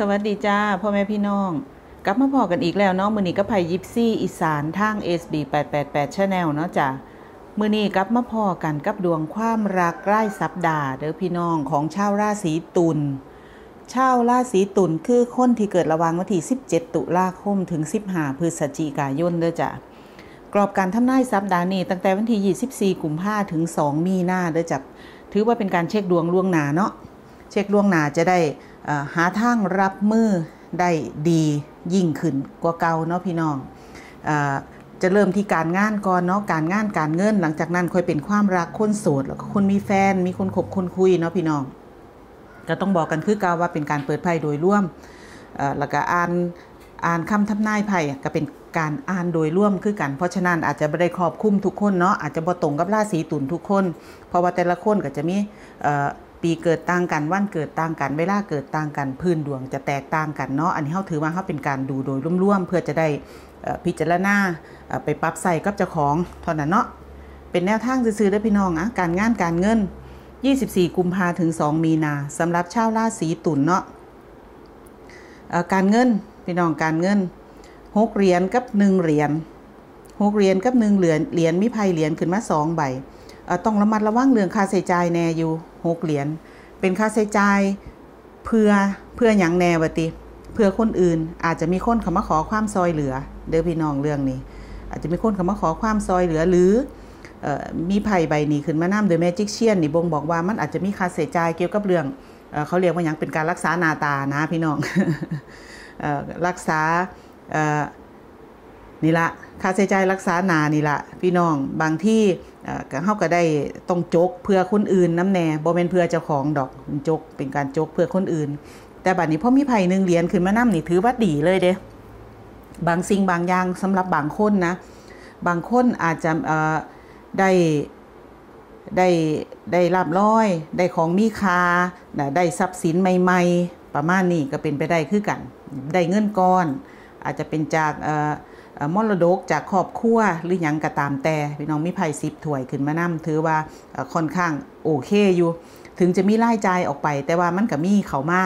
สวัสดีจ้าพ่อแม่พี่น้อง กลับมาพอกันอีกแล้วเนาะมือนี้ก็ไผ่ยิปซี่อีสานทาง SB 888 Channel เนาะจ้ามือนี้กลับมาพอกันกับดวงความรักใกล้สัปดาห์เด้อพี่น้องของชาวราศีตุลชาวราศีตุลคือคนที่เกิดระว่างวันที่ 17 ตุลาคมถึง 15 พฤศจิกายนเด้อจ้ากรอบการทำนายสัปดาห์นี้ตั้งแต่วันที่ 24 กุมภาถึง 2 มีนาเด้อจ้ะถือว่าเป็นการเช็คดวงล่วงหน้าเนาะเช็คล่วงหน้าจะได้ หาทางรับมือได้ดียิ่งขึ้นกว่าเก่าเนาะพี่น้องจะเริ่มที่การงานก่อนเนาะการงานการเงิน หลังจากนั้นค่อยเป็นความรักคนโสดแล้วก็คนมีแฟนมีคนคบคนคุยเนาะพี่น้องก็ต้องบอกกันคือเก่าว่าเป็นการเปิดไพ่โดยร่วมแล้วก็อ่านอ่านคำทำนายไพ่ก็เป็นการอ่านโดยร่วมคือกัน เพราะฉะนั้นอาจจะไม่ได้ครอบคลุมทุกคนเนาะอาจจะบ่ตรงกับราศีตุลทุกคน เพราะว่าแต่ละคนก็จะมี ปีเกิดต่างกันวันเกิดต่างกัน เวลาเกิดต่างกัน พื้นดวงจะแตกต่างกันเนาะอันนี้เขาถือว่าเขาเป็นการดูโดยร่วมๆเพื่อจะได้พิจารณาไปปรับใส่กับเจ้าของเท่านั้นเนาะเป็นแนวทางซื้อได้พี่น้องอะการงานการเงิน 24 กุมภาถึง 2 มีนาสำหรับชาวราศีตุลเนาะการเงินพี่น้องการเงิน6เหรียญกับ1เหรียญ6เหรียญกับ1เหรียญเหรียญมีไพ่เหรียญขึ้นมา2ใบต้องระมัดระวังเรื่องค่าใช้จ่ายแน่อยู่ หกเหรียญเป็นค่าใช้จ่ายเพื่อเพื่ออย่างแน่วติ เพื่อคนอื่นอาจจะมีคนเขามาขอความซอยเหลือ เด้อพี่น้องเรื่องนี้ อาจจะมีคนเขามาขอความซอยเหลือหรือมีไพ่ใบนี้ขึ้นมาน้ำโดยแมจิกเชียนนี่บ่งบอกว่ามันอาจจะมีค่าใช้จ่ายเกี่ยวกับเรื่องเขาเรียกว่าอย่างเป็นการรักษาหนาตานะพี่น้องรักษานี่ละค่าใช้จ่ายรักษาหนานี่ละพี่น้องบางที่ ก็เฮาก็ได้ต้องจกเพื่อคนอื่นน้ำแน่บ่แม่นเพื่อเจ้าของดอกจกเป็นการจกเพื่อคนอื่น แต่บัดนี้พอมีไผ่หนึ่งเหรียญขึ้นมานำนี่ถือว่าดีเลยเด้บางสิ่งบางอย่างสำหรับบางคนนะ บางคนอาจจะได้ได้ได้รับร้อย ได้ของมีค่าได้ทรัพย์สินใหม่ ๆ ประมาณนี้ก็เป็นไปได้คือกัน ได้เงินก้อน อาจจะเป็นจาก มรดกจากครอบครัวหรืออยังกระตามแต่พี่น้องมีไพ่สิบถ้วยขึ้นมานำถือว่าค่อนข้างโอเคอยู่ ถึงจะมีรายจ่ายออกไป แต่ว่ามันก็มีเขามา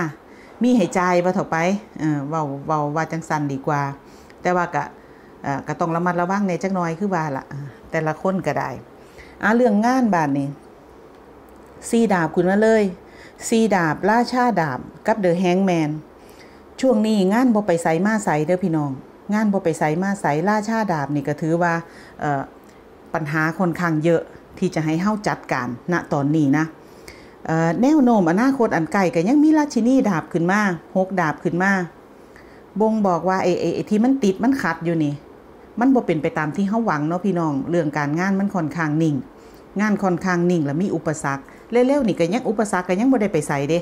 มีหายใจว่าถอไปเออว้าว้าว่าจังสันดีกว่า แต่ว่าก็ก็ต้องระมัดระวังในจักน้อยคือว่าละแต่ละคนก็ได้อะเรื่องงานบานนี้ซีดาบคุณมาเลยซีดาบล่าชาดาบกับเดอะแฮงแมนช่วงนี้งานบ่ไปใส่มาใส่เด้อพี่น้อง งานบ่ไปใส่มาใส่ล่าชาดาบนี่ก็ถือว่าปัญหาค่อนข้างเยอะที่จะให้เฮาจัดการณตอนนี้นะแนวโน้มอนาคตอันไกลก็ยังมีราชินีดาบขึ้นมาหกดาบขึ้นมาบ่งบอกว่าไอ้ไอ้ที่มันติดมันขัดอยู่นี่ มันบ่เป็นไปตามที่เฮาหวังเนาะพี่น้องเรื่องการงานมันค่อนข้างนิ่ง งานค่อนข้างนิ่งแล้วมีอุปสรรคเร็วๆนี่ก็ยังอุปสรรคก็ยังบ่ได้ไปใส่เด้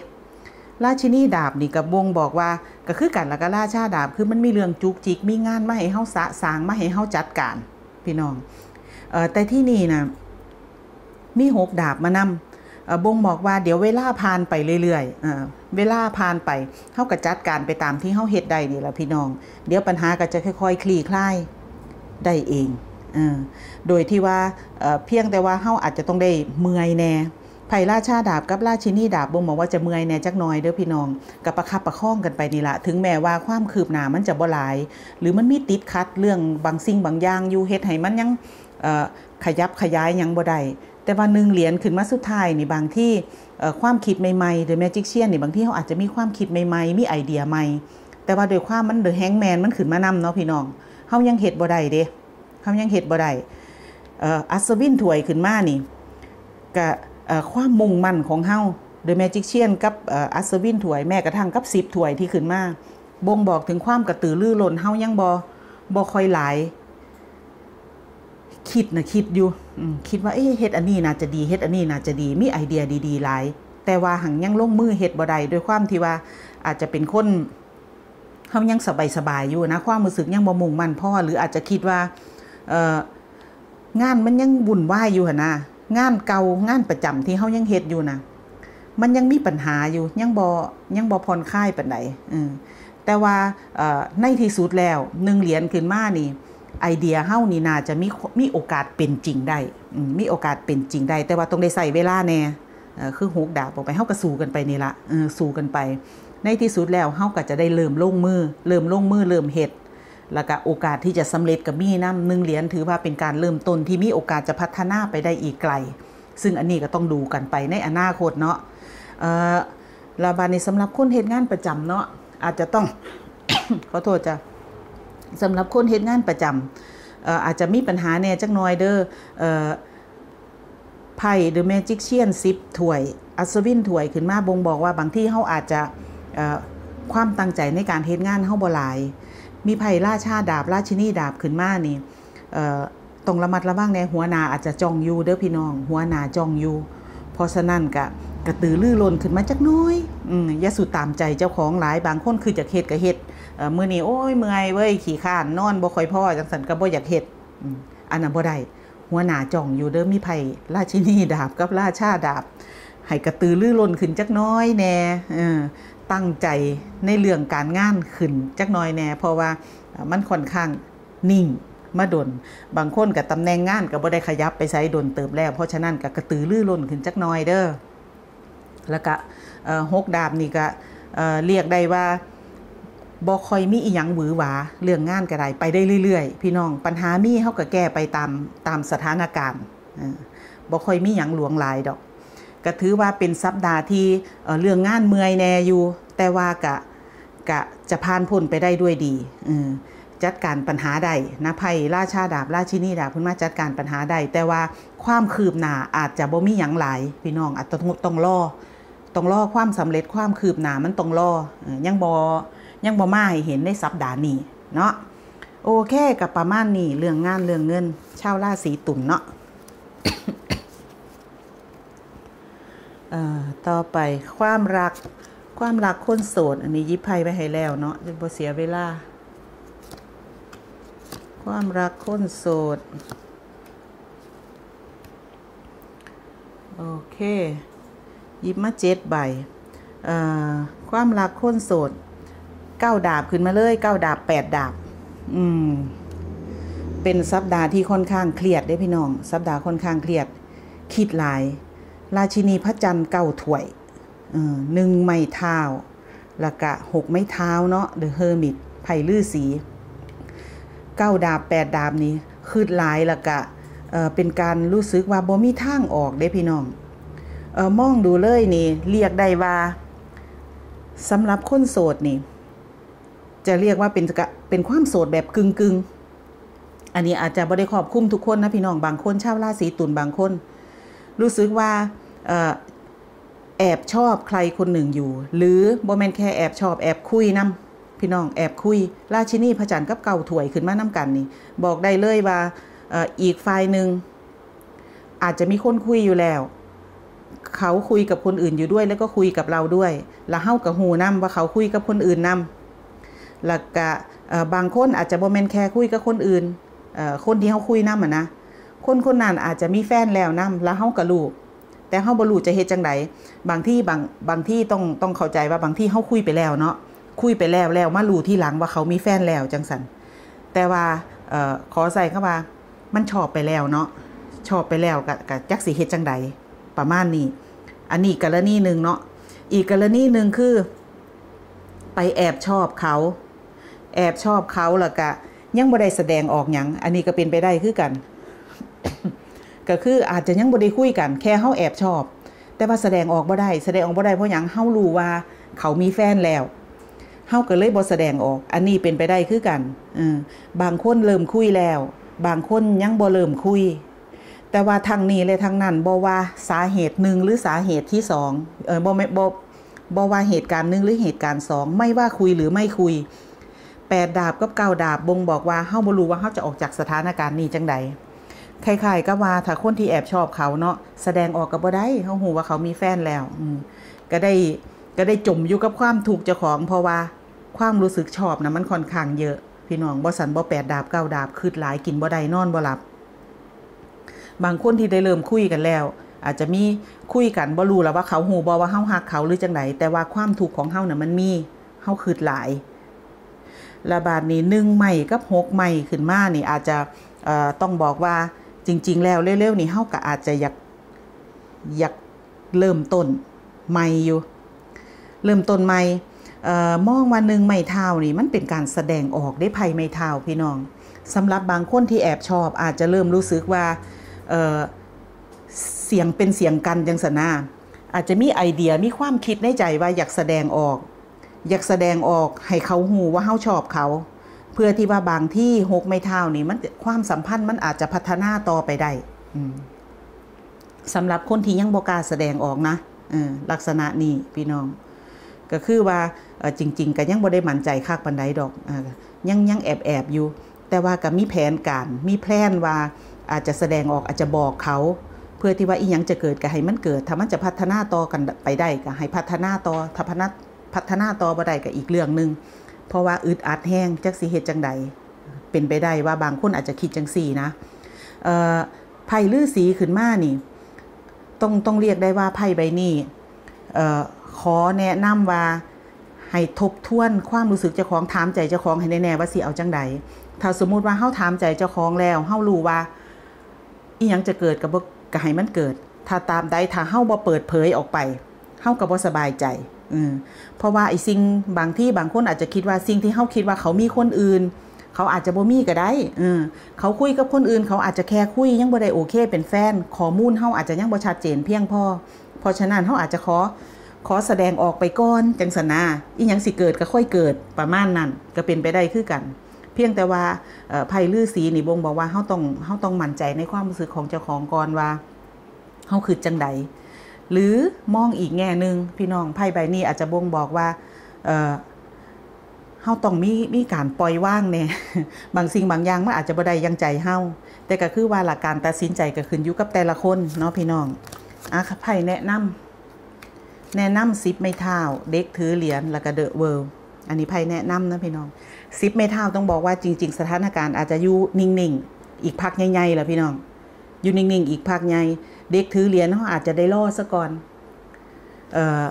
ราชินีดาบนี่กับวงบอกว่าก็คือกันแล้วก็ราชาดาบคือมันมีเรื่องจุกจิกมีงานมาให้เฮาสะสางมาให้เฮาจัดการ พี่น้องเอ่อแต่ที่นี่นะมีหกดาบมานำบ่งบอกว่าเดี๋ยวเวลาผ่านไปเรื่อยๆเวลาผ่านไปเฮาก็จัดการไปตามที่เฮาเฮ็ดได้นี่แหละพี่น้อง เดี๋ยวปัญหาก็จะค่อยๆ คลี่คลายได้เอง โดยที่ว่าเพียงแต่ว่าเฮาอาจจะต้องได้เมื่อยแน่ ไผ่ราชาดาบกับราชินีดาบบ่งบอกว่าจะเมื่อยแน่จักหน่อยเด้อพี่น้องกับประคับประคองกันไปนี่ละถึงแม้ว่าความคืบหน้ามันจะบ่หลาย หรือมันมีติดคัดเรื่องบางสิ่งบางอย่างอยู่เฮ็ดให้มันยังขยับขยายยังบ่ได้แต่ว่าหนึ่งเหรียญขึ้นมาสุดท้ายนี่บางที่ความคิดใหม่ๆหรือแมจิกเชียนนี่บางที่เขาอาจจะมีความคิดใหม่ๆมีไอเดียใหม่ แต่ว่าโดยความมันเดอะแฮงแมนมันขึ้นมานำเนาะพี่น้องเขายังเฮ็ดบ่ได้เด้เขายังเฮ็ดบ่ได้อัศวินถวยขึ้นมานี่ก็ ความมุ่งมั่นของเฮาโดยแมจิกเชียนกับอัศวินถวยแม่กระทั่งกับสิบถวยที่ขึ้นมาบ่งบอกถึงความกระตือรือร้นเฮายังบอบอคอยหลาย คิดนะคิดอยู่คิดว่าเอ๊ะเฮ็ดอันนี้น่าจะดีเฮ็ดอันนี้น่าจะดีมีไอเดียดีๆหลาย แต่ว่าหังยังลงมือเฮ็ดบ่ได้ด้วยความที่ว่าอาจจะเป็นคนเฮายังสบายๆอยู่นะความรู้สึกยังบ่มุ่งมั่นพ่อหรืออาจจะคิดว่าเอองานมันยังวุ่นวายอยู่หั่นนะ งานเก่างานประจำที่เฮายังเฮ็ดอยู่นะมันยังมีปัญหาอยู่ยังบ่ยังบ่ผ่อนคลายปานใดอือแต่ว่าในที่สุดแล้วหนึ่งเหรียญขึ้นมานี่ ไอเดียเฮานี่น่าจะมีมีโอกาสเป็นจริงได้มีโอกาสเป็นจริงได้ แต่ว่าต้องได้ใส่เวลาแน่คือหกดาบออกไปเฮาก็สู้กันไปนี่ละสู้กันไป ในที่สุดแล้วเฮาก็จะได้เริ่มลงมือ เริ่มลงมือเริ่มเฮ็ด แล้วก็โอกาสที่จะสำเร็จกับมีน้ำหนึ่งเหรียญถือว่าเป็นการเริ่มต้นที่มีโอกาสจะพัฒนาไปได้อีกไกล ซึ่งอันนี้ก็ต้องดูกันไปในอนาคตเนาะเอ่อลาบานี้สำหรับคนเฮ็ดงานประจำเนาะอาจจะต้องขอโทษจ้ะสำหรับคนเฮ็ดงานประจำเอ่ออาจจะมีปัญหาแน่จักหน่อยเด้อเอ่อไพ่หรือแมจิกเชียนซิปถ้วย อัศวินถ้วยขึ้นมาบ่งบอกว่าบางที่เฮาอาจจะเอ่อความตั้งใจในการเฮ็ดงานเฮาบ่หลาย มีไพ่ราชาดาบราชินีดาบขึ้นมานี่ต้องระมัดระวังในหัวนาอาจจะจ้องอยู่เด้อพี่น้อง หัวนาจ้องอยู่เพราะฉะนั้นก็กระตือรือร้นขึ้นมาจักน้อยอืมย่าสุดตามใจเจ้าของหลายบางคนคือจะเฮ็ดก็เฮ็ดเมื้อนี้โอ้ยเมื่อยเว้ยขี้ข้านนอนบ่ค่อยพ่อจังซั่นก็บ่อยากเฮ็ดอันนั้นบ่ได้หัวหน้าจ้องอยู่เด้อมีไผราชินีดาบกับราชาดาบให้กระตือรือร้นขึ้นจักน้อยแน่เออ ตั้งใจในเรื่องการงานขึ้นจักน้อยแน่เพราะว่ามันค่อนข้างนิ่งมาดน บางคนกับตำแหน่งงานก็บ่ได้ขยับไปไสดนเติบแล้ว เพราะฉะนั้นก็กระตือรือร้นขึ้นจักน้อยเด้อแล้วก็เอ่อหกดาบนี่ก็เเรียกได้ว่าบ่คอยมีอีหยังหวือหวาเรื่องงานก็ได้ไปได้เรื่อยๆ พี่น้องปัญหามีเฮาก็แก้ไปตามตามสถานการณ์เออบ่คอยมีหยังหลวงหลายดอก ก็ถือว่าเป็นสัปดาห์ที่เรื่องงานเมื่อยแน่อยู่ แต่ว่ากะกะจะผ่านพ้นไปได้ด้วยดีจัดการปัญหาได้นะไพ่ราชาดาบราชินีดาบเพิ่นมาจัดการปัญหาได้แต่ว่าความคืบหน้าอาจจะบ่มีหยังหลายพี่น้องอาจจะต้องต้องรอต้องรอความสำเร็จความคืบหน้ามันต้องรอเอ่อยังบ่ยังบ่มาให้เห็นในสัปดาห์นี้เนาะโอเคกับประมาณนี้เรื่องงานเรื่องเงินชาวราศีตุลเนาะ ต่อไปความรักความรักคนโสด อันนี้ยิบไพ่ไปให้แล้วเนาะจะบ่เสียเวลา ความรักคนโสด โอเคยิบมาเจ็ดใบความรักคนโสดเก้าดาบขึ้นมาเลยเก้าดาบแปดดาบ อืม เป็นสัปดาห์ที่ค่อนข้างเครียดได้พี่น้อง สัปดาห์ค่อนข้างเครียด คิดหลาย ราชินีพระจันทร์เก้าถ้วยหนึ่งไม้เท้าแล้วก็หกไม้เท้าเนาะเดอะเฮอร์มิตไผ่ลือสีเก้าดาบแปดดาบนี้คืดหลายแล้วก็เเป็นการรู้สึกว่าบ่มีทางออกเด้พี่น้องออมองดูเลยนี่เรียกได้ว่าสำหรับคนโสดนี่ จะเรียกว่าเป็นกะเป็นความโสดแบบกึ่งกึ่งๆ อันนี้อาจจะบ่ได้ครอบคลุมทุกคนนะพี่น้องบางคนชาวราศีตุลบางคน รู้สึกว่าออแอบชอบใครคนหนึ่งอยู่ หรือบ่แมนแค่แอบชอบแอบคุยนํพี่น้องแอบคุย ราชินีพระจันทร์กับเก่าถวยขึ้นมานํกันนี่ บอกได้เลยว่าอ,อีกฝ่ายหนึ่งอาจจะมีคนคุยอยู่แล้ว เขาคุยกับคนอื่นอยู่ด้วยแล้วก็คุยกับเราด้วย แล้วเฮากับหูนํว่าเขาคุยกับคนอื่นนํแล้วก็บางคนอาจจะบ่แมนแค่คุยกับคนอื่นคนที่เฮาคุยนํอะนะ คนคนนั้นอาจจะมีแฟนแล้วนํแล้วเฮาก็รู้แต่เฮาบ่รู้จะเฮ็ดจังไดบางที่บางบางที่ต้องต้องเข้าใจว่าบางที่เฮาคุยไปแล้วเนาะคุยไปแล้วแล้วมารู้ที่หลังว่าเขามีแฟนแล้วจังซั่นแต่ว่าเอ่อขอใส่เข้าว่ามันชอบไปแล้วเนาะชอบไปแล้วก็ก็จักสิเฮ็ดจังไดประมาณนี้ อันนี้กรณีหนึ่งเนาะอีกกรณีหนึ่งคือ ไปแอบชอบเขา แอบชอบเขาแล้วก็ยังบ่ได้แสดงออกหยังอันนี้ก็เป็นไปได้คือกัน ก็คืออาจจะยังบ่ได้คุยกัน แค่เฮาแอบชอบ แต่ว่าแสดงออกบ่ได้แสดงออกบ่ได้เพราะหยังเฮารู้ว่าเขามีแฟนแล้วเฮาก็เลยบ่แสดงออก อันนี้เป็นไปได้คือกันเออบางคนเริ่มคุยแล้ว บางคนยังบ่เริ่มคุย แต่ว่าทางนี้และทางนั้นบ่ว่าสาเหตุหนึ่งหรือสาเหตุที่สองเออบ่แม่บ่บ่ว่าเหตุการณ์หนึ่งหรือเหตุการณ์สองไม่ว่าคุยหรือไม่คุยแปดดาบกับเก้าดาบบ่งบอกว่าเฮาบ่รู้ว่าเฮาจะออกจากสถานการณ์นี้จังใด คล้ายๆก็ว่าถ้าคนที่แอบชอบเขาเนาะแสดงออกก็บ่ได้เขาหูว่าเขามีแฟนแล้วอืก็ได้ก็ได้จมอยู่กับความถูกเจ้าของ เพราะว่าความรู้สึกชอบนะมันค่อนข้างเยอะ พี่น้องบ่สันบ่แปดดาบเก้าดาบคืดหลายกินบ่ได้นอนบ่หลับ บางคนที่ได้เริ่มคุยกันแล้ว อาจจะมีคุยกันบ่รู้แล้วว่าเขาหูบ่ว่าเฮาฮักเขาหรือจังไดแต่ว่าความถูกของเฮาน่ะมันมีเฮาคืดหลายระบาดนี้หนึ่งใหม่กับหกใหม่ขึ้นมานี่อาจจะต้องบอกว่า จริง ๆ แล้วเร็วๆนี่เฮาก็อาจจะอยากอยากเริ่มต้นใหม่อยู่ เริ่มต้นใหม่เอ่อมองว่าหนึ่งไม้เท้านี่มันเป็นการแสดงออกได้ไพ่ไม้เท้าพี่น้องสำหรับบางคนที่แอบชอบ อาจจะเริ่มรู้สึกว่าเอ่อเสียงเป็นเสียงกันจังสนาอาจจะมีไอเดียมีความคิดในใจว่าอยากแสดงออก อยากแสดงออกให้เขาหูว่าเฮาชอบเขา พื่อที่ว่าบางที่หกไม้เท้านี่มันความสัมพันธ์มันอาจจะพัฒนาต่อไปได้สำหรับคนที่ยังบกาแสดงออกนะลักษณะนี้พี่น้อง ก็คือว่าจริง ๆ ก็ยังบ่ได้มั่นใจคักปานใดดอกอยังยังแอบแอบๆอยู่ แต่ว่าก็มีแผนการมีแพลนว่าอาจจะแสดงออกอาจจะบอกเขา เพื่อที่ว่าอีหยังจะเกิดก็ให้มันเกิด ถ้ามันจะพัฒนาต่อกันไปได้ก็ให้พัฒนาต่อถ้าพัฒนาพัฒนาต่อบ่ได้ก็อีกเรื่องหนึ่ง เพราะว่าอึดอัดแห้งจักสิเฮ็ดจังใดเป็นไปได้ว่าบางคนอาจจะคิดจังสี่นะไพ่ลือสีขึ้นมานี่ ต้องต้องเรียกได้ว่าไพ่ใบนี้ขอแนะนำว่าให้ทบทวนความรู้สึกเจ้าของถามใจเจ้าของให้แน่ๆว่าสิเอาจังใดถ้าสมมุติว่าเฮาถามใจเจ้าของแล้วเฮารู้ว่าอีหยังจะเกิดกับบ่ก็ให้มันเกิด ถ้าตามใดถ้าเฮาบ่เปิดเผยออกไปเฮาก็บ่สบายใจ เพราะว่าไอ้สิ่งบางที่บางคนอาจจะคิดว่าสิ่งที่เฮาคิดว่าเขามีคนอื่น เขาอาจจะบ่มีก็ได้เขาคุยกับคนอื่น เขาอาจจะแค่คุยยังบ่ได้โอเค เป็นแฟนข้อมูลเฮาอาจจะยังบ่ชัดเจนเพียงพอเพราะฉะนั้นเฮาอาจจะขอขอแสดงออกไปก่อนจังสนาอีหยังสิเกิดก็ค่อยเกิดประมาณนั้นก็เป็นไปได้คือกัน เพียงแต่ว่าเอ่อไพ่ลือสีนี่บ่งบอกว่าเฮาต้องเฮาต้องมั่นใจในความรู้สึกของเจ้าของก่อนว่าเฮาคือจังใด หรือมองอีกแง่หนึ่งพี่น้องไพ่ใบนี้อาจจะบ่งบอกว่าเอ่อเฮาต้องมีมีการปล่อยว่างแน่บางสิ่งบางอย่างมันอาจจะบ่ได้ยังใจเฮาแต่ก็คือว่าหลักการตัดสินใจก็ขึ้นอยู่กับแต่ละคนเนาะพี่น้องอะไพ่แนะนำแนะนำซิปไม่เท่าเด็กถือเหรียญแล้วก็เดอะเวิลด์อันนี้ไพ่แนะนำนะพี่น้องซิปไม่เท่าต้องบอกว่าจริง ๆ สถานการณ์อาจจะอยู่นิ่งๆอีกพักใหญ่ๆแหละพี่น้องอยู่นิ่งๆอีกพักใหญ่ เด็กถือเหรียญเขาอาจจะได้ล่อซะก่อนเออ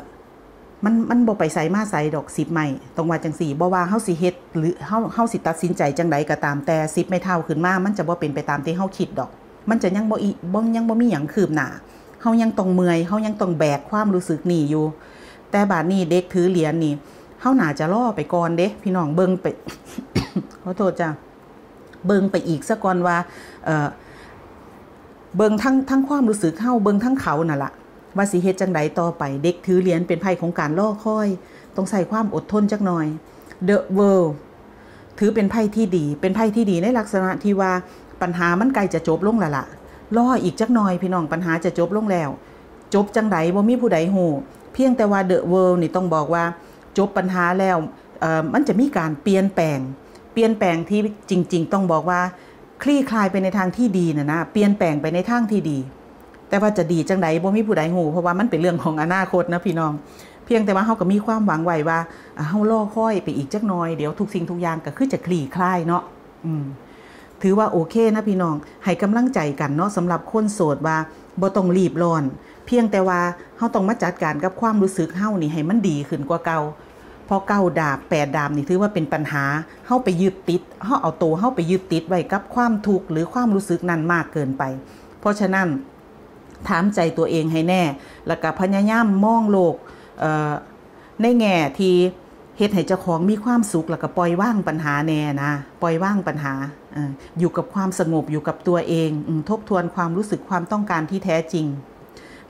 มันมันบ่ไปใส่มาใส่ดอกสิบใหม่ตรงว่าจังสี่บ่ว่าเฮาสิเฮ็ดหรือเฮาเฮาสิตัดสินใจจังใดก็ตามแต่สิบไม่เท่าขึ้นมา มันจะบ่เป็นไปตามที่เฮาคิดดอก มันจะยังบ่อีบ่ยังบ่มีหยังคืบหน้าเฮายังต้องเมื่อยเฮายังต้องแบกความรู้สึกนี่อยู่ แต่บาดนี้เด็กถือเหรียญนี่เฮาน่าจะรอไปก่อนเด้พี่น้องเบิ่งไปขอโทษจ้ะเบิ่งไปอีกซะก่อนว่าเอ่อ เบิงทั้งทั้งความรู้สึกเฮาเบิงทั้งเขานั่นละว่าสิเฮ็ดจังใดต่อไปเด็กถือเหรียญเป็นไพ่ของการล่อค่อย ต้องใส่ความอดทนจักหน่อย The World ถือเป็นไพ่ที่ดี เป็นไพ่ที่ดีในลักษณะที่ว่าปัญหามันใกล้จะจบลงแล้วล่ออีกจักหน่อยพี่น้องปัญหาจะจบลงแล้ว จบจังใดบ่มีผู้ใดฮู้เพียงแต่ว่า The World นี่ต้องบอกว่า จบปัญหาแล้วเอ่อมันจะมีการเปลี่ยนแปลง เปลี่ยนแปลงที่จริง ๆ ต้องบอกว่า คลี่คลายไปในทางที่ดีนะนะเปลี่ยนแปลงไปในทางที่ดี แต่ว่าจะดีจังใดบ่มีผู้ใดฮู้เพราะว่ามันเป็นเรื่องของอนาคตนะพี่น้อง เพียงแต่ว่าเฮาก็มีความหวังไว้ว่าอ่าเฮารอคอยไปอีกจักหน่อยเดี๋ยวทุกสิ่งทุกอย่างก็คือจะคลี่คลายเนาะอืมถือว่าโอเคนะพี่น้อง ให้กำลังใจกันเนาะสำหรับคนโสดว่าบ่ต้องรีบร้อน เพียงแต่ว่าเฮาต้องมาจัดการกับความรู้สึกเฮานี่ให้มันดีขึ้นกว่าเก่า พอเก้าดาบแปดดาบนี่ถือว่าเป็นปัญหาเฮาไปยึดติดเฮาเอาตัวเฮาไปยึดติดไว้กับความทุกข์หรือความรู้สึกนั้นมากเกินไป เพราะฉะนั้นถามใจตัวเองให้แน่ แล้วก็พยายามมองโลกเอ่อในแง่ที่เฮ็ดให้เจ้าของมีความสุขแล้วก็ปล่อยว่างปัญหาแน่นะปล่อยว่างปัญหาออยู่กับความสงบอยู่กับตัวเองอทบทวนความรู้สึกความต้องการที่แท้จริง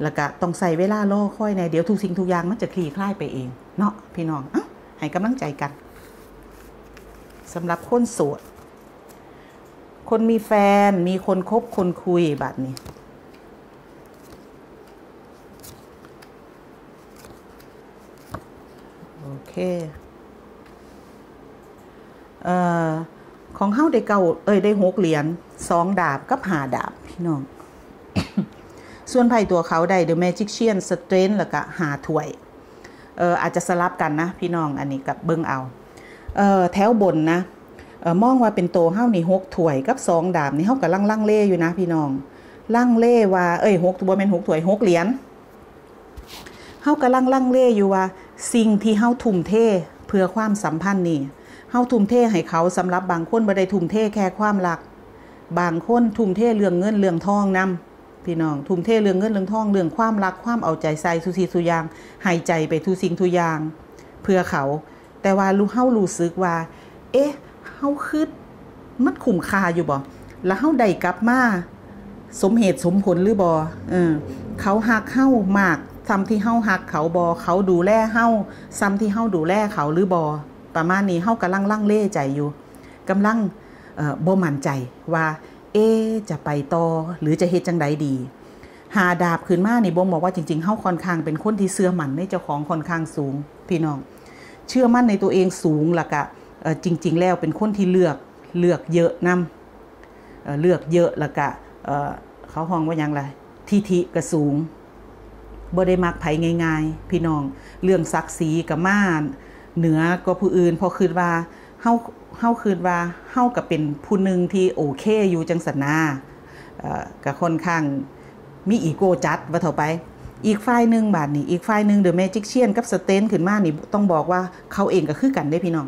แล้วก็ต้องใส่เวลารอค่อยในเดี๋ยวทุกสิ่งทุกอย่างมันจะคลี่คลายไปเอง เนาะพี่น้องอให้กำลังใจกันสำหรับคนโสด คนมีแฟนมีคนคบคนคุยแบบนี้โอเคเอ่อของเฮาได้เก่าเอ้ยได้หกเหรียญสองดาบกับหาดาบพี่น้อง ส่วนไพ่ตัวเขาได้ The Magician Strength แล้วก็หาถ้วย อออาจจะสลับกันนะพี่น้องอันนี้กับเบิ่งเอาเออแถวบนนะเออมองว่าเป็นโตเฮานี่หกถ้วยกับสองดาบนี่เฮากับลังลังเล่อยู่นะพี่น้องลังเล่ว่าเอ้ยหกตัวเป็นหกถ้วยหกเหรียญเฮากำลังลังเล่อยู่ว่า สิ่งที่เฮาทุ่มเทเพื่อความสัมพันธ์นี่เฮาทุ่มเทให้เขาสำหรับบางคนบ่ได้ทุ่มเทแค่ความรัก บางคนทุ่มเทเรื่องเงินเรื่องทองนํ พี่น้องทุ่มเทเรื่องเงินเรื่องทองเรื่องความรักความเอาใจใส่ทุสิ่งทุอย่างให้ใจไปทุสิ่งทุอย่าง เพื่อเขา แต่ว่ารู้เฮารู้สึกว่า เอ๊ะเฮาคือมันคุ้มคาอยู่บ่แล้วเฮาได้กลับมาสมเหตุสมผลหรือบ่เออเขาฮักเฮามากซ้ำที่เฮาฮักเขาบ่เขาดูแลเฮาซ้ำที่เฮาดูแลเขาหรือบ่ประมาณนี้เฮากำลังลังเล่ใจอยู่กำลังเอ่อบ่มั่นใจว่า เอ๊จะไปต่อหรือจะเฮ็ดจังใดดี หาดาบขึ้นมานี่บ่งบอกว่าจริงๆเฮาค่อนข้างเป็นคนที่เชื่อมั่นในเจ้าของค่อนข้างสูงพี่น้อง เชื่อมั่นในตัวเองสูงล้วก็เอ่อจริง ๆ แล้วเป็นคนที่เลือกเลือกเยอะนำเอ่อเลือกเยอะล้วก็เอ่อเขาห้องว่ายังล่ะทิฐิก็สูงบ่ได้มักไผง่าย ๆ พี่น้อง เรื่องศักดิ์ศรีกับมาเหนือก็ผู้อื่นพอคิดว่าเฮา เฮาคิดว่าเฮาก็เป็นผู้หนึงที่โอเคอยู่จังสันนาเอ่อก็ค่อนข้างมีอีโก้จัดว่าเท่าไป อีกฝ่ายหนึ่งบาทนี่อีกฝ่ายหนึ่งเดอะแมจิกเชียนกับสเตนขึ้นมานี่ต้องบอกว่าเขาเองก็คือกันได้พี่น้อง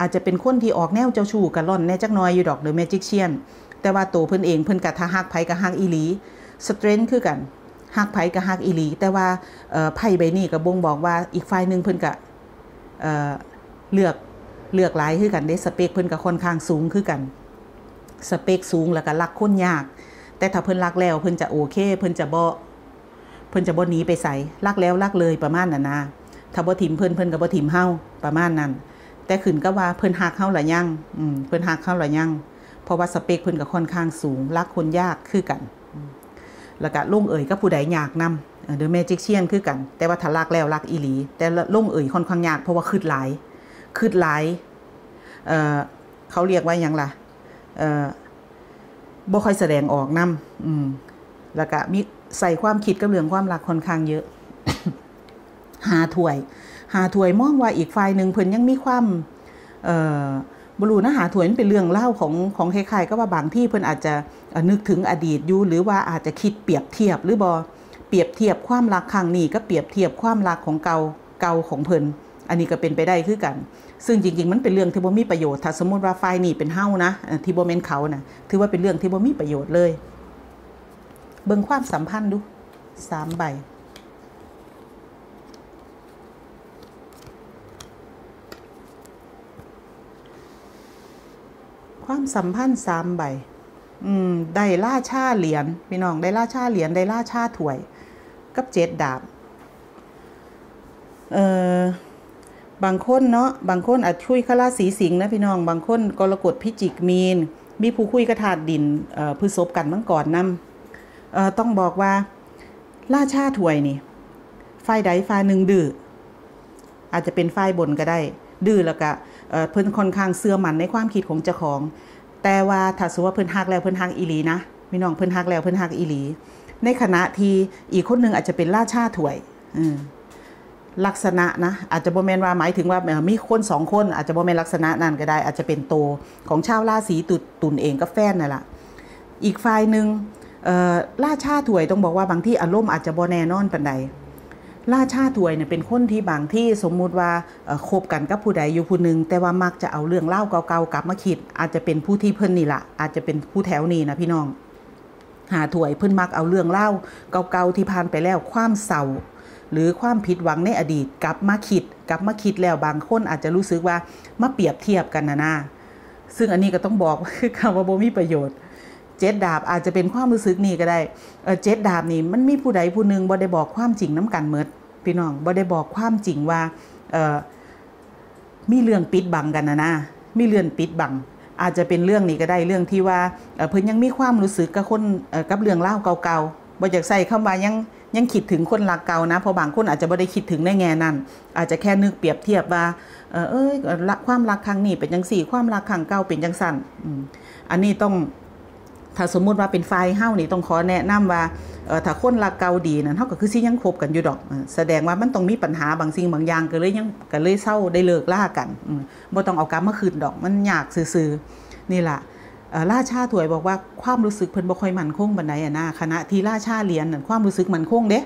อาจจะเป็นคนที่ออกแนวเจ้าชู้กะล่อนแน่จักน้อยอยู่ดอกเดอะแมจิกเชียนแต่ว่าตัวเพิ่นเองเพิ่นกะทาฮักไผกะฮักอีลีสเตรนคือกันฮักไผกะฮักอีลี แต่ว่าเอ่อไพ่ใบนี้ก็บ่งบอกว่าอีกฝ่ายหนึ่งเพิ่นกะเอ่อเลือก เลือกหลายคือกันเด้สเปคเพิ่นก็ค่อนข้างสูงคือกัน สเปคสูงแล้วก็รักคนยาก แต่ถ้าเพิ่นรักแล้วเพิ่นจะโอเค เพิ่นจะบ่เพิ่นจะบ่หนีไปไสรักแล้วรักเลยประมาณนั้นนะถ้าบ่ถิ่มเพิ่นเพิ่นก็บ่ถิ่มเฮาประมาณนั้น แต่ขึ้นก็ว่าเพิ่นฮักเฮาล่ะยังอืมเพิ่นฮักเฮาล่ะยังเพราะว่าสเปคเพิ่นก็ค่อนข้างสูงรักคนยากคือกันแล้วก็ลงเอ่ยกับผู้ใดยากนำเดอะแมจิกเชียนคือกัน แต่ว่าถ้ารักแล้วรักอีหลี แต่ลงเอ่ยค่อนข้างยากเพราะว่าคิดหลาย คิดหลายเอ่อเขาเรียกว่ายังล่ะเอ่อบ่ค่อยแสดงออกนำอืมแล้วก็มีใส่ความคิดกับเรื่องความรักค่อนข้างเยอะ หาถวย หาถวยมองว่าอีกฝ่ายหนึ่งเพิ่นยังมีความเอ่อบรูนะหาถวยมันเป็นเรื่องเล่าของของใคล้ายๆก็ว่าบางที่เพิ่นอาจจะนึกถึงอดีตอยู่หรือว่าอาจจะคิดเปรียบเทียบหรือบ่เปรียบเทียบความรักครั้งนี้ก็เปรียบเทียบความรักของเก่าเก่าของเพิ่น อันนี้ก็เป็นไปได้คือกัน ซึ่งจริงๆ มันเป็นเรื่องที่บ่มีประโยชน์ถ้าสมมติว่าฝ่ายนี้เป็นเฮานะที่บ่แม่นเขานะถือว่าเป็นเรื่องที่บ่มีประโยชน์เลย เบิ่งความสัมพันธ์ดูสามใบความสัมพันธ์สามใบ อืม ได้ล่าชาเหรียญพี่น้อง ได้ล่าชาเหรียญ ได้ล่าชาถ้วย กับเจ็ดดาบ เอ่อ บางคนเนาะบางคนอาจคุยคราสีสิงห์นะพี่น้องบางคนกรกฎพิจิกมีน มีผู้คุยกระถาดดินเอ่อพกันเมังกรนำเอ่อต้องบอกว่าล่าชาถวยนี่ฝ่ายใดฝ่ายหนึ่งดื้ออาจจะเป็นฝ่ายบนก็ได้ ดื้อแล้วก็เอ่อเพิ่นค่อนข้างเสื่อมันในความคิดของเจ้าของ แต่ว่าถ้าสมมติว่าเพิ่นฮักแล้วเพิ่นฮักอีหลีนะพี่น้องเพิ่นฮักแล้วเพิ่นฮักอีหลี ในขณะที่อีกคนหนึ่งอาจจะเป็นล่าชาถวย อืม ลักษณะนะอาจจะบ่แมนว่าหมายถึงว่ามีคนสองคนอาจจะบ่แมนลักษณะนั้นก็ได้ อาจจะเป็นโตของชาวราศีตุตุนเองกับแฟนนั่นแหละอีกฝ่ายหนึ่งล่าชาถวยต้องบอกว่าบางที่อารมณ์อาจจะบ่แน่นอนปานใดล่าชาถวยเนี่ยเป็นคนที่บางที่สมมุติว่าคบกันกับผู้ใดอยู่ผู้หนึ่งแต่ว่ามักจะเอาเรื่องเล่าเก่าๆกลับมาคิด อาจจะเป็นผู้ที่เพิ่นนี่ละอาจจะเป็นผู้แถวนี้นะพี่น้อง หาถวยเพิ่นมักเอาเรื่องเล่าเก่าๆที่ผ่านไปแล้วความเศร้า หรือความผิดหวังในอดีตกลับมาคิด กลับมาคิดแล้วบางคนอาจจะรู้สึกว่ามาเปรียบเทียบกันนะนะซึ่งอันนี้ก็ต้องบอกคือคำว่าบ่มีประโยชน์เจ็ดดาบอาจจะเป็นความรู้สึกนี่ก็ได้เจ็ดดาบนี่มันมีผู้ใดผู้หนึ่งบ่ได้บอกความจริงน้ำกันเมดพี่น้องบ่ได้บอกความจริงว่ามีเรื่องปิดบังกันนะนะมีเรื่องปิดบัง อาจจะเป็นเรื่องนี้ก็ได้เรื่องที่ว่าเพิ่นยังมีความรู้สึกกับคนกับเรื่องเล่าเก่าๆบ่อยากใส่คำว่ายัง ยังคิดถึงคนรักเก่านะเพราะบางคนอาจจะบ่ได้คิดถึงในแง่นั้น อาจจะแค่นึกเปรียบเทียบว่าเออเอ้ยความรักครั้งนี้เป็นจังสี่ความรักครั้งเก่าเป็นจังสั่นอันนี้ต้องถ้าสมมุติว่าเป็นไฟเฮ้านี่ต้องขอแนะนำว่าถ้าคนรักเก่าดีนั่นเฮาก็คือสิยังคบกันอยู่ดอกอแสดงว่ามันต้องมีปัญหาบางสิ่งบางอย่างก็เลยยังก็เลยเศร้าได้เลิกล่ากันบ่ต้องเอากลับมาคืนดอกมันยากซื่อๆนี่ล่ะ เอ่อราชาถวยบอกว่าความรู้สึกเพิ่นบ่ค่อยมั่นคงบันไดอะนะคณะที่ราชาเรียนนั่นความรู้สึกมั่นคงเด้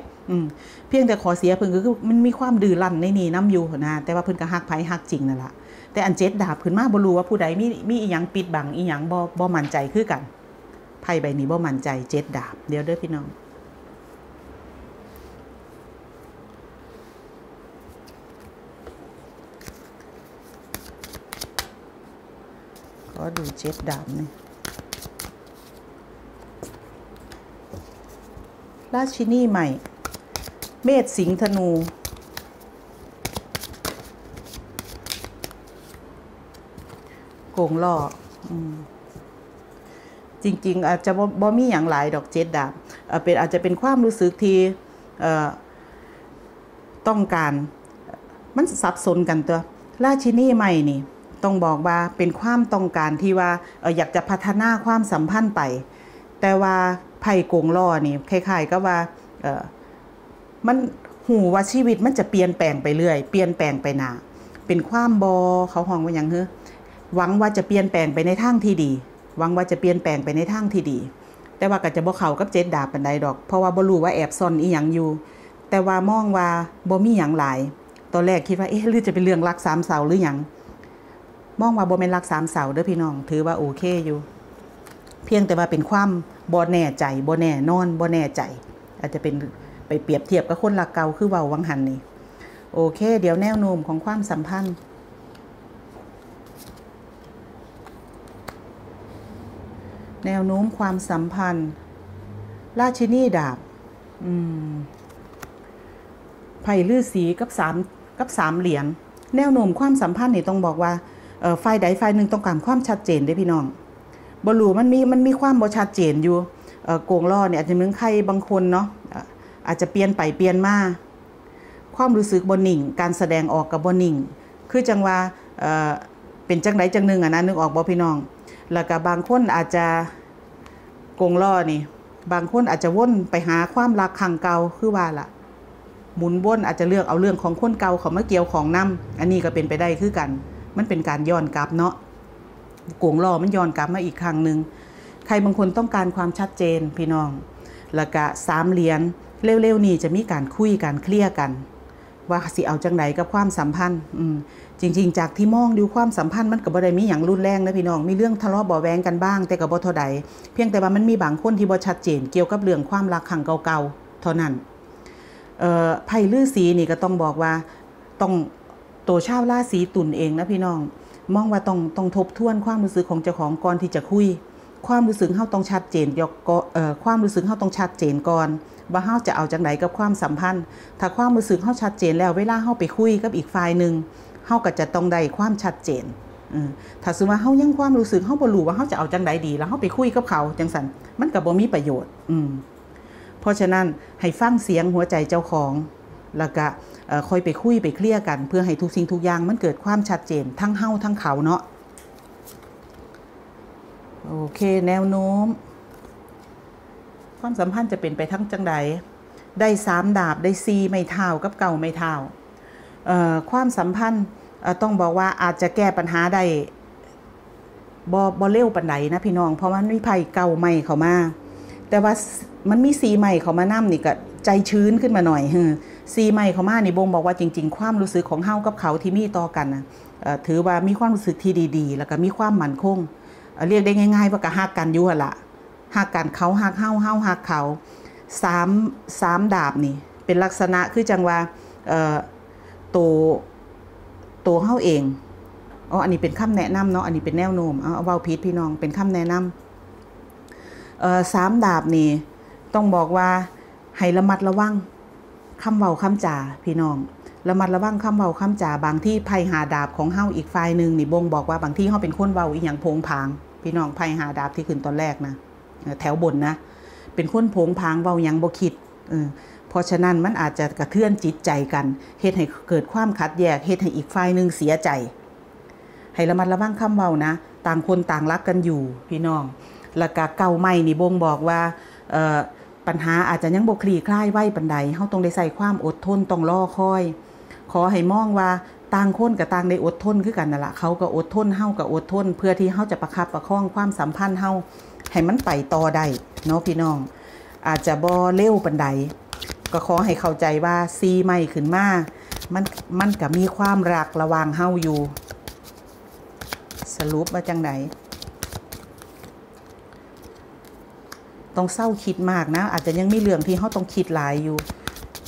เพียงแต่ขอเสียเพิ่นก็คือมันมีความดื้อรั้นในนี่นํอยู่นะแต่ว่าเพิ่นก็ฮักไผฮักจริงนั่นละแต่อันเจ็ดดาบขึ้นมาบ่รู้ว่าผู้ใดมีมีอีหยังปิดบังอีหยังบ่บ่มั่นใจคือกันไพ่ใบนี้บ่มั่นใจเจ็ดดาบเดี๋ยวเด้อพี่น้อง ก็ดูเจ็ดดาบนี่ราชินีใหม่ เมษสิงธนู โกงล่ออจริง ๆ อาจจะบ่มีอย่างหลายดอกเจ็ดดาบเป็นอาจจะเป็นความรู้สึกที่ต้องการ มันสับสนกันตัว ราชินีใหม่นี่ ต้องบอกว่าเป็นความต้องการที่ว่าอยากจะพัฒนาความสัมพันธ์ไป แต่ว่าไผ่กงล่อนี่คล้ายๆก็ว่ามันหูว่าชีวิตมันจะเปลี่ยนแปลงไปเรื่อย เปลี่ยนแปลงไปหนาเป็นความบอเขาห้องว่าอย่างเฮ้อหวังว่าจะเปลี่ยนแปลงไปในทางที่ดี หวังว่าจะเปลี่ยนแปลงไปในทางที่ดี แต่ว่าก็จะบ่เขากับเจ็ดดาบปานใดดอก เพราะว่าบ่รู้ว่าแอบซ่อนอีหยังอยู่ แต่ว่ามองว่าบ่มีหยังหลายตอนแรกคิดว่าเอ๊ะหรือจะเป็นเรื่องรักสามเสาหรือหยัง มองว่าบ่แม่นรักสามเสาเด้อพี่น้อง ถือว่าโอเคอยู่ เพียงแต่ว่าเป็นความบ่แน่ใจบ่แน่นอนบ่แน่ใจ อาจจะเป็นไปเปรียบเทียบกับคนรักเก่าคือเว้าวังหันนี่โอเค เดี๋ยวแนวโน้มของความสัมพันธ์แนวโน้มความสัมพันธ์ ราชินีดาบไผ่ลือสีกับสามกับสามเหรียญแนวโน้มความสัมพันธ์นี่ต้องบอกว่า ฝ่ายใดฝ่ายหนึ่งต้องการความชัดเจนได้พี่น้องบรูมันมีมันมีความบ่ชัดเจนอยู่โกงล่อเนี่ยอาจจะมึงใครบางคนเนาะอาจจะเปลี่ยนไปเปลี่ยนมาความรู้สึกบนหนิ่ง การแสดงออกกับบนหนิ่ง คือจังว่าเอ่อเป็นจังไดจังหนึ่งอะนะนึกออกบ่พี่น้อง แล้วก็บางคนอาจจะโกงล่อนี่ บางคนอาจจะว่นไปหาความรักครั้งเก่าคือว่าล่ะหมุนว่นอาจจะเลือกเอาเรื่องของคนเก่าเขามาเกี่ยวของนํอันนี้ก็เป็นไปได้คือกัน มันเป็นการย้อนกลับเนาะโกงล้อมันย้อนกลับมาอีกครั้งหนึ่งใครบางคนต้องการความชัดเจนพี่น้อง แล้วก็สามเหรียญเร็วๆนี้จะมีการคุยกันเคลียร์กัน ว่าสิเอาจังไดกับความสัมพันธ์อืจริง ๆ จากที่มองดูความสัมพันธ์มันก็บ่ได้มีหยังรุนแรงนะพี่น้องมีเรื่องทะเลาะเบาแวงกันบ้าง แต่ก็บ่เท่าใดเพียงแต่ว่ามันมีบางคนที่บ่ชัดเจน เกี่ยวกับเรื่องความรักครั้งเก่าๆเท่านั้นไพ่ลือสีนี่ก็ต้องบอกว่าต้อง ตัวชาวราศีตุลเองนะพี่น้อง มองว่าต้องต้องทบทวนความรู้สึกของเจ้าของก่อนที่จะคุย ความรู้สึกเฮาต้องชัดเจนยกก็เอ่อความรู้สึกเฮาต้องชัดเจนก่อนว่าเฮาจะเอาจังไดกับความสัมพันธ์ ถ้าความรู้สึกเฮาชัดเจนแล้วเวลาเฮาไปคุยกับอีกฝ่ายหนึ่งเฮาก็จะต้องได้ความชัดเจนถ้าสมมติว่าเฮายังความรู้สึกเฮาบ่รู้ว่าเฮาจะเอาจังไดดีแล้วเฮาไปคุยกับเขาจังซั่นมันก็บ่มีประโยชน์ อืมเพราะฉะนั้นให้ฟังเสียงหัวใจเจ้าของ แล้วก็ ค่อยไปคุยไปเคลียร์กัน เพื่อให้ทุกสิ่งทุกอย่างมันเกิดความชัดเจนทั้งเฮาทั้งเขาเนาะโอเคแนวโน้ม ความสัมพันธ์จะเป็นไปทั้งจังใดได้สามดาบได้ซีไม่เท่ากับเก่าไม่เท่าความสัมพันธ์ต้องบอกว่าอาจจะแก้ปัญหาได้บอบอเร็วปันใดนะพี่น้อง เพราะมันมีภัยเก่าใหม่เข้ามา แต่ว่ามันมีซีใหม่เข้ามานํนี่ก็ใจชื้นขึ้นมาหน่อยเฮ้อ ซีใหม่เขามานี่บ่งบอกว่าจริง ๆ ความรู้สึกของเฮากับเขาที่มีต่อกันนะถือว่ามีความรู้สึกที่ดีๆ แล้วก็มีความมั่นคง เรียกได้ง่าย ๆ ว่าก็ฮักกันอยู่ละฮักกันเขาฮักเฮาเฮาฮักเขาสามสามดาบนี่ เป็นลักษณะคือจังว่าตัวตัวเฮาเองอ๋ออันนี้เป็นคำแนะนำเนาะอันนี้เป็นแนวโน้มเอาเอาเว้าผิดพี่น้องเป็นคำแนะนำสามดาบนี่ต้องบอกว่าให้ระมัดระวัง คำเว้าคำจ่าพี่น้องระมัดระวังคำเว้าคำจ่าบางที่ไพ่หาดาบของเฮาอีกฝ่ายหนึ่งนี่บ่งบอกว่าบางที่เฮาเป็นคนเว้าอีหยังโผงผาง พี่น้องไพ่หาดาบที่ขึ้นตอนแรกนะแถวบนนะ เป็นคนโผงผางเว้าหยังบ่คิดเออเพราะฉะนั้นมันอาจจะกระเทือนจิตใจกันเฮ็ดให้เกิดความขัดแย้งเฮ็ดให้อีกฝ่ายหนึ่งเสียใจ ให้ระมัดระวังคำเว้านะ ต่างคนต่างรักกันอยู่พี่น้องแล้วก็เก่าใหม่นี่บ่งบอกว่าเออ ปัญหาอาจจะยังบ่คลี่คลายไว้ปานใดเฮาต้องได้ใส่ความอดทนต้องรอคอย ขอให้มองว่าต่างคนกับต่างได้อดทนคือกันนั่นล่ะเขาก็อดทนเฮาก็อดทน เพื่อที่เฮาจะประคับประคองความสัมพันธ์เฮาให้มันไปต่อได้เนาะพี่น้อง อาจจะบ่เร็วปานใดก็ขอให้เข้าใจว่าซีใหม่ขึ้นมา มันมันก็มีความรักระวางเฮาอยู่ สรุปว่าจังได ต้องเศร้าคิดมากนะ อาจจะยังมีเรื่องที่เขาต้องคิดหลายอยู่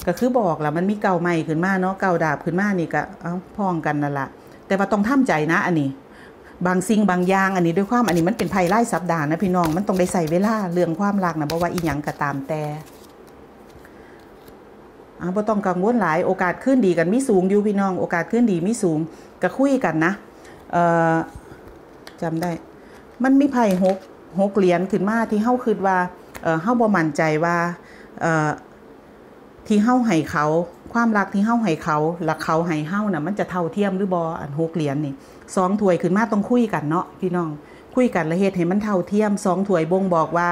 ก็คือบอกแหละมันมีเก่าใหม่ขึ้นมาเนาะเก่าดาบขึ้นมานี่ก็เอาพ้องกันนั่นแหละแต่ว่าต้องทำใจนะ อันนี้ บางสิ่งบางอย่างอันนี้ด้วยความอันนี้มันเป็นภัยไล่สัปดาห์นะพี่น้องมันต้องได้ใส่เวลาเรื่องความรักนะเพราะว่าอีหยังก็ตามแต่อ่าบ่ต้องกังวลหลายโอกาสขึ้นดีกันมีสูงอยู่พี่น้อง โอกาสขึ้นดีมีสูงก็คุยกันนะเอ่อจำได้ มันมีไพ่หกหกเหรียญขึ้นมาที่เฮาคิดว่า เอ่อเฮาบ่มั่นใจว่าที่เฮาให้เขา ความรักที่เฮาให้เขาและเขาให้เฮาน่ะมันจะเท่าเทียมหรือบ่อันหกเหรียญนี่สองถ้วยขึ้นมาต้องคุยกันเนาะพี่น้อง คุยกันและเฮ็ดให้มันเท่าเทียมสองถ้วยบ่งบอกว่า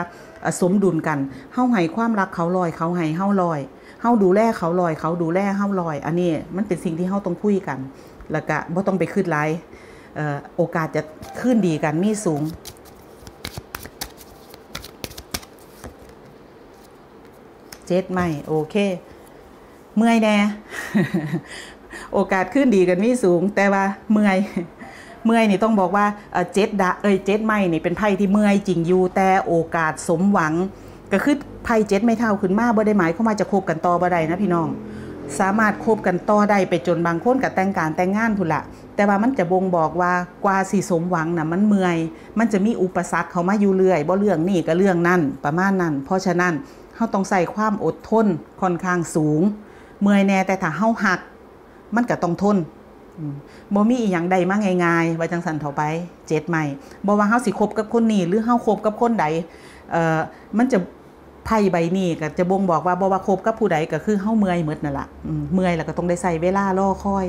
สมดุลกันเฮาให้ความรักเขาลอยเขาให้เฮาลอยเฮาดูแลเขาลอยเขาดูแลเฮาลอย อันนี้มันเป็นสิ่งที่เฮาต้องคุยกัน แล้วก็บ่ต้องไปคิดหลายเอ่อโอกาสจะขึ้นดีกันมีสูง เจ็ดไม่โอเค เมื่อยแน่โอกาสขึ้นดีกันมีสูง แต่ว่าเมื่อย เมื่อยนี่ต้องบอกว่าเจ็ดดะเอ้ยเจ็ดไม่นี่เป็นไพ่ที่เมื่อยจริงอยู่แต่โอกาสสมหวัง ก็คือไพ่เจ็ดไม่เท่าขึ้นมาบ่ได้หมายเข้ามาจะคบกันต่อบ่ได้นะพี่น้อง สามารถคบกันต่อได้ไปจนบางคนกับแต่งการแต่งงานพุ่นละแต่ว่ามันจะบ่งบอกว่ากว่าสิสมหวังน่ะมันเมื่อย มันจะมีอุปสรรคเขามาอยู่เรื่อยบ่เรื่องนี่ก็เรื่องนั่นประมาณนั้น เพราะฉะนั้น เขาต้องใส่ความอดทนค่อนข้างสูง เมื่อยแน่แต่ถ้าเฮาหัก มันก็ต้องทนบ่มีอีหยังใดมาง่ายๆว่าจังสันเถาไปเจ็ดใหม่บ่ว่าเฮาสิคบกับคนนี้หรือเฮาคบกับคนใดเอ่อมันจะ ไพ่ใบนี้ก็จะบ่งบอกว่าบ่ว่าคบกับผู้ใดก็คือเฮาเมื่อยหมดนั่นละเมื่อยแล้วก็ต้องได้ใส่เวลารอคอย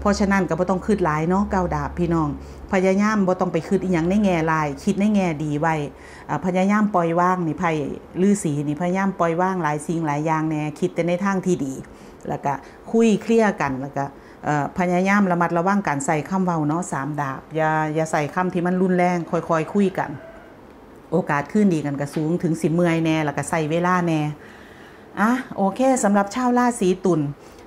เพราะฉะนั้นก็บ่ต้องคิดหลายเนาะเก้าดาบพี่น้อง พยายามบ่ต้องไปคิดอีหยังในแง่ร้าย คิดในแง่ดีไว้อ่าพยายามปล่อยว่างนี่ไพ่ฤาษีนี่พยายามปล่อยว่างหลายสิ่งหลายอย่างแน่คิดแต่ในทางที่ดี แล้วก็คุยเคลียร์กันแล้วก็พยายามระมัดระวังการใส่คำเว้าเนาะสามดาบอย่าอย่าใส่คำที่มันรุนแรงค่อยๆคุยกัน โอกาสขึ้นดีกันก็สูงถึงสิเมื่อยแน่แล้วก็ใส่เวลาแน่อะโอเคสำหรับชาวราศีตุล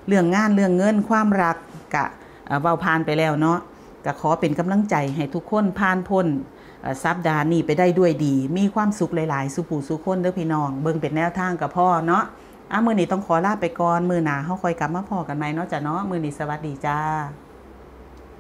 เรื่องงานเรื่องเงินความรักกะเอาผ่านไปแล้วเนาะก็ขอเป็นกำลังใจให้ทุกคนผ่านพ้นสัปดาห์นี้ไปได้ด้วยดี มีความสุขหลาย ๆ สุผู้สุคนเด้อพี่น้อง เบิ่งเป็นแนวทางกับพ่อเนาะอะมือนี้ต้องขอลาไปก่อนมือหนาเขาคอยกลับมาพอกันไหมเนาะจ้ะเนาะมือนี้สวัสดีจ้า